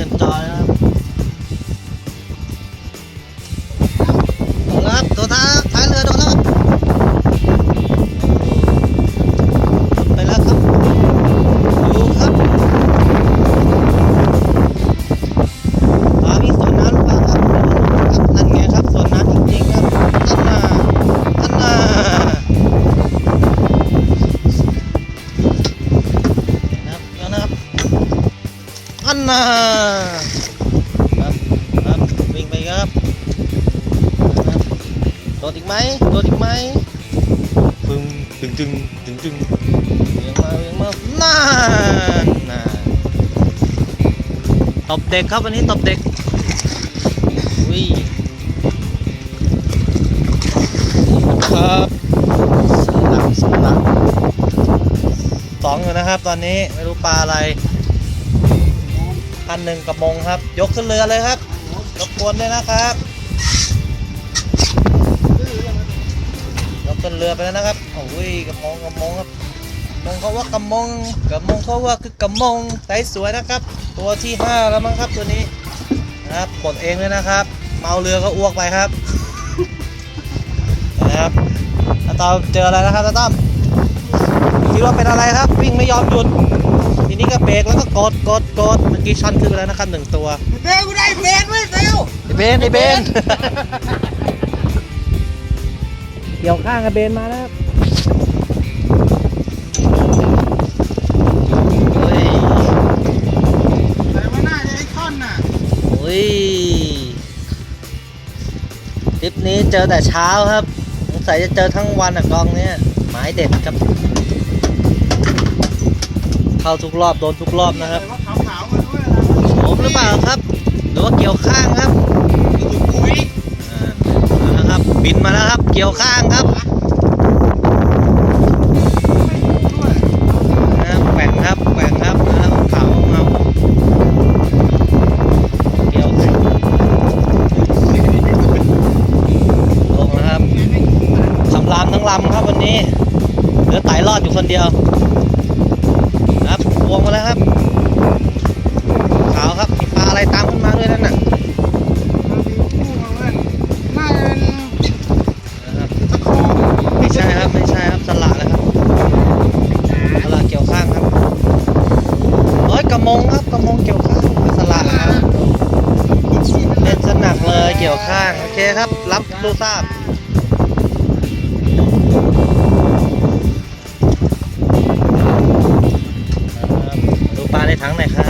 ตับน้าท้ายเรือโดน้วไปแล้วครับดูครับปามีส่นน้ำรือเปล่าครับนั่นไงครับส่นน้ำจริครับนั่นน่ะนั่นน่ะนะครับนะครับอันนา ดดอีกไหมโดดอีกไหมปึ้งตึงตึงตึงตึงเวียงมาเวียงมาน่าน่าตบเด็กครับวันนี้ตบเด็กวิ่งครับสลักสลักสองอยู่นะครับ ตอนนี้ไม่รู้ปลาอะไรพันหนึ่งกระมงครับ ยกขึ้นเรือเลยครับรบกวนด้วยนะครับ เรือไปแล้วนะครับโอ้ยกระมงกระมงครับกระมงเขาว่ากระมงกระมงเขาว่าคือกระมงไซส์สวยนะครับ ตัวที่ห้าแล้วมั้งครับตัวนี้นะครับกดเองเลยนะครับ เมาเรือก็อ้วกไปครับนะครับตาตอมเจออะไรนะครับตาต้อมคิดว่าเป็นอะไรครับ วิ่งไม่ยอมหยุดทีนี้ก็เบรกแล้วก็กดกดกดเมื่อกี้ช็อตขึ้นไปแล้วนะครับหนึ่งตัวเบลกูได้เบนไว้เบลไอเบนไอเบน เกี่ยวข้างกับเบนมาแล้วครับเฮ้ยแต่ว่าน่าจะไอ้ท่อนน่ะโอ้ยทริปนี้เจอแต่เช้าครับสงสัยจะเจอทั้งวันอะกองเนี้ยหมายเด็ดครับ เข้าทุกรอบโดนทุกรอบนะครับแต่ว่าขาวๆมาด้วยนะผมหรือเปล่าครับ หรือว่าเกี่ยวข้าง บบินมาแล้วครับ เกี่ยวข้างครับนะครับแกว่งครับแกว่งครับนะครับเขาเมาเกี่ยวข้างลงนะครับสำรามทั้งลำครับวันนี้เหลือไต่รอดอยู่คนเดียวนะครับพวงมาแล้วครับ ขาวครับมีปลาอะไรตามขึ้นมาด้วยนั่นน่ะี่ยวข้าง โอเคครับ รับรู้ทราบครับดูปลาในถังหน่อยครับ